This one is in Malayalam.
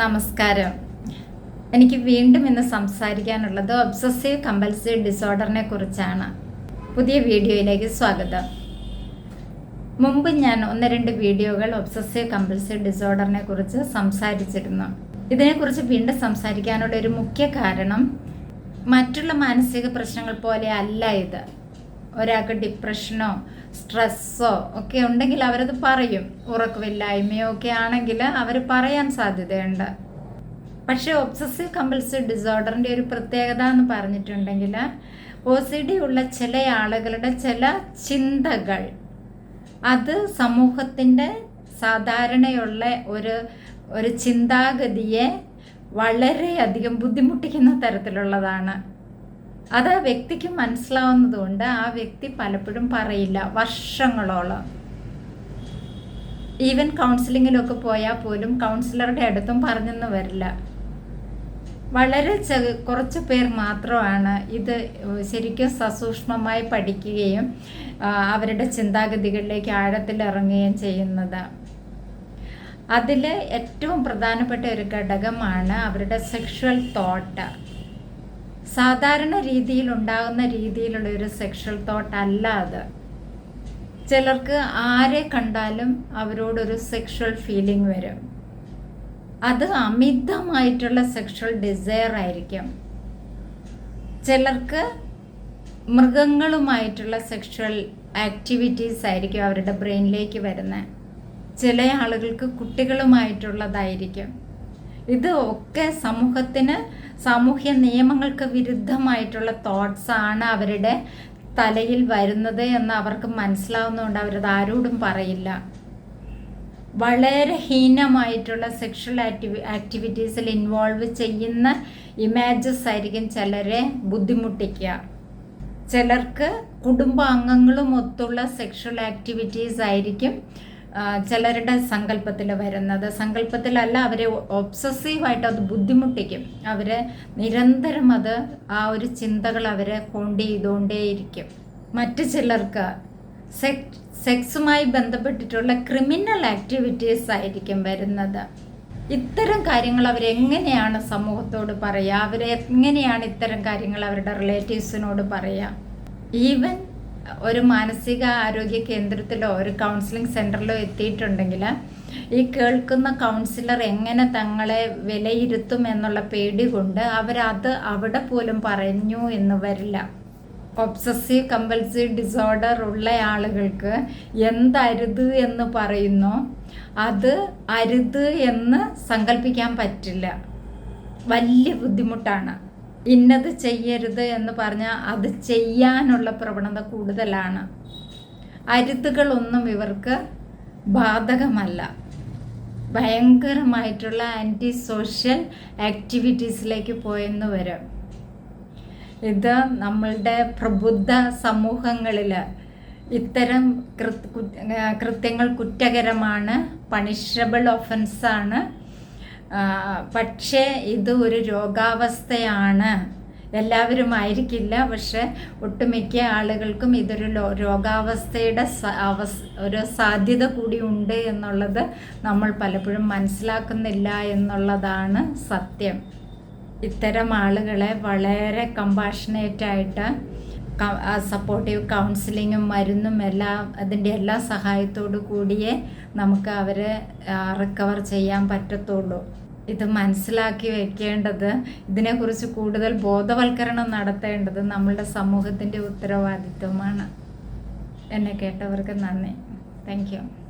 നമസ്കാരം. എനിക്ക് വീണ്ടും ഇന്ന് സംസാരിക്കാനുള്ളത് ഒബ്സസീവ് കമ്പൽസീവ് ഡിസോർഡറിനെ കുറിച്ചാണ്. പുതിയ വീഡിയോയിലേക്ക് സ്വാഗതം. മുമ്പ് ഞാൻ ഒന്ന് രണ്ട് വീഡിയോകൾ ഒബ്സസീവ് കമ്പൽസീവ് ഡിസോർഡറിനെ കുറിച്ച് സംസാരിച്ചിരുന്നു. ഇതിനെക്കുറിച്ച് വീണ്ടും സംസാരിക്കാനുള്ള ഒരു മുഖ്യ കാരണം മറ്റുള്ള മാനസിക പ്രശ്നങ്ങൾ പോലെ അല്ല ഇത്. ഒരാൾക്ക് ഡിപ്രഷനോ സ്ട്രെസ്സോ ഒക്കെ ഉണ്ടെങ്കിൽ അവരത് പറയും. ഉറക്കമില്ലായ്മയോ ഒക്കെ ആണെങ്കിൽ അവർ പറയാൻ സാധ്യതയുണ്ട്. പക്ഷേ ഒബ്സസീവ് കമ്പൽസീവ് ഡിസോർഡറിന്റെ ഒരു പ്രത്യേകത എന്ന് പറഞ്ഞിട്ടുണ്ടെങ്കിൽ ഒ സി ഡി ഉള്ള ചില ആളുകളുടെ ചില ചിന്തകൾ അത് സമൂഹത്തിന്റെ സാധാരണയുള്ള ഒരു ഒരു ചിന്താഗതിയെ വളരെയധികം ബുദ്ധിമുട്ടിക്കുന്ന തരത്തിലുള്ളതാണ്. അത് വ്യക്തിക്ക് മനസ്സിലാവുന്നതുകൊണ്ട് ആ വ്യക്തി പലപ്പോഴും പറയില്ല വർഷങ്ങളോളം. ഈവൻ കൗൺസിലിങ്ങിലൊക്കെ പോയാൽ പോലും കൗൺസിലറുടെ അടുത്തും പറഞ്ഞെന്ന് വരില്ല. വളരെ ചെ കുറച്ച് പേർ മാത്രമാണ് ഇത് ശരിക്കും സസൂക്ഷ്മമായി പഠിക്കുകയും അവരുടെ ചിന്താഗതികളിലേക്ക് ആഴത്തിലിറങ്ങുകയും ചെയ്യുന്നത്. അതിൽ ഏറ്റവും പ്രധാനപ്പെട്ട ഒരു ഘടകമാണ് അവരുടെ സെക്ഷുവൽ തോട്ട് സാധാരണ രീതിയിൽ ഉണ്ടാകുന്ന രീതിയിലുള്ള ഒരു സെക്ഷൽ തോട്ട് അല്ല അത്. ചിലർക്ക് ആരെ കണ്ടാലും അവരോടൊരു സെക്ഷൽ ഫീലിംഗ് വരും. അത് അമിതമായിട്ടുള്ള സെക്ഷൽ ഡിസയർ ആയിരിക്കും. ചിലർക്ക് മൃഗങ്ങളുമായിട്ടുള്ള സെക്ഷൽ ആക്ടിവിറ്റീസ് ആയിരിക്കും അവരുടെ ബ്രെയിനിലേക്ക് വരുന്നത്. ചില ആളുകൾക്ക് കുട്ടികളുമായിട്ടുള്ളതായിരിക്കും. ഇത് ഒക്കെ സമൂഹത്തിന് സാമൂഹ്യ നിയമങ്ങൾക്ക് വിരുദ്ധമായിട്ടുള്ള തോട്ട്സ് ആണ് അവരുടെ തലയിൽ വരുന്നത് എന്ന് അവർക്ക് മനസ്സിലാവുന്നതുകൊണ്ട് അവരത് ആരോടും പറയില്ല. വളരെ ഹീനമായിട്ടുള്ള സെക്ഷൽ ആക്ടിവി ആക്ടിവിറ്റീസിൽ ഇൻവോൾവ് ചെയ്യുന്ന ഇമേജസ് ആയിരിക്കും ചിലരെ ബുദ്ധിമുട്ടിക്കുക. ചിലർക്ക് കുടുംബാംഗങ്ങളും ഒത്തുള്ള സെക്ഷൽ ആക്ടിവിറ്റീസ് ആയിരിക്കും ചിലരുടെ സങ്കല്പത്തിൽ വരുന്നത്. സങ്കല്പത്തിലല്ല അവരെ ഒബ്സസീവായിട്ട് അത് ബുദ്ധിമുട്ടിക്കും. അവരെ നിരന്തരം അത് ആ ഒരു ചിന്തകൾ അവരെ ഹോണ്ട് ചെയ്തുകൊണ്ടേയിരിക്കും. മറ്റു ചിലർക്ക് സെക് സെക്സുമായി ബന്ധപ്പെട്ടിട്ടുള്ള ക്രിമിനൽ ആക്ടിവിറ്റീസ് ആയിരിക്കും വരുന്നത്. ഇത്തരം കാര്യങ്ങൾ അവരെങ്ങനെയാണ് സമൂഹത്തോട് പറയുക അവരെങ്ങനെയാണ് ഇത്തരം കാര്യങ്ങൾ അവരുടെ റിലേറ്റീവ്സിനോട് പറയുക ഈവൻ ഒരു മാനസിക ആരോഗ്യ കേന്ദ്രത്തിലോ ഒരു കൗൺസിലിംഗ് സെന്ററിലോ എത്തിയിട്ടുണ്ടെങ്കിൽ ഈ കേൾക്കുന്ന കൗൺസിലർ എങ്ങനെ തങ്ങളെ വിലയിരുത്തും എന്നുള്ള പേടി കൊണ്ട് അവരത് അവിടെ പോലും പറഞ്ഞു എന്ന് വരില്ല. ഒബ്സസീവ് കമ്പൽസീവ് ഡിസോർഡർ ഉള്ള ആളുകൾക്ക് എന്തരുത് എന്ന് പറയുന്നു അത് അരുത് എന്ന് സങ്കല്പിക്കാൻ പറ്റില്ല. വലിയ ബുദ്ധിമുട്ടാണ്. ഇന്നത് ചെയ്യരുത് എന്ന് പറഞ്ഞാൽ അത് ചെയ്യാനുള്ള പ്രവണത കൂടുതലാണ്. അരുതുകളൊന്നും ഇവർക്ക് ബാധകമല്ല. ഭയങ്കരമായിട്ടുള്ള ആന്റി സോഷ്യൽ ആക്ടിവിറ്റീസിലേക്ക് പോയെന്ന് വരും. ഇത് നമ്മളുടെ പ്രബുദ്ധ സമൂഹങ്ങളിൽ ഇത്തരം കൃത്യങ്ങൾ കുറ്റകരമാണ് പണിഷബിൾ ഒഫൻസാണ് പക്ഷേ ഇത് ഒരു രോഗാവസ്ഥയാണ്. എല്ലാവരും ആയിരിക്കില്ല പക്ഷെ ഒട്ടുമിക്ക ആളുകൾക്കും ഇതൊരു രോഗാവസ്ഥയുടെ ഒരു സാധ്യത കൂടി ഉണ്ട് എന്നുള്ളത് നമ്മൾ പലപ്പോഴും മനസ്സിലാക്കുന്നില്ല എന്നുള്ളതാണ് സത്യം. ഇത്തരം ആളുകളെ വളരെ കമ്പാഷനേറ്റായിട്ട് സപ്പോർട്ടീവ് കൗൺസിലിങ്ങും മരുന്നും എല്ലാം അതിന്റെ എല്ലാ സഹായത്തോടു കൂടിയേ നമുക്ക് അവരെ റിക്കവർ ചെയ്യാൻ പറ്റത്തുള്ളൂ. ഇത് മനസ്സിലാക്കി വെക്കേണ്ടത് ഇതിനെക്കുറിച്ച് കൂടുതൽ ബോധവൽക്കരണം നടത്തേണ്ടത് നമ്മളുടെ സമൂഹത്തിന്റെ ഉത്തരവാദിത്വമാണ്. എന്നെ കേട്ടവർക്ക് നന്ദി. താങ്ക്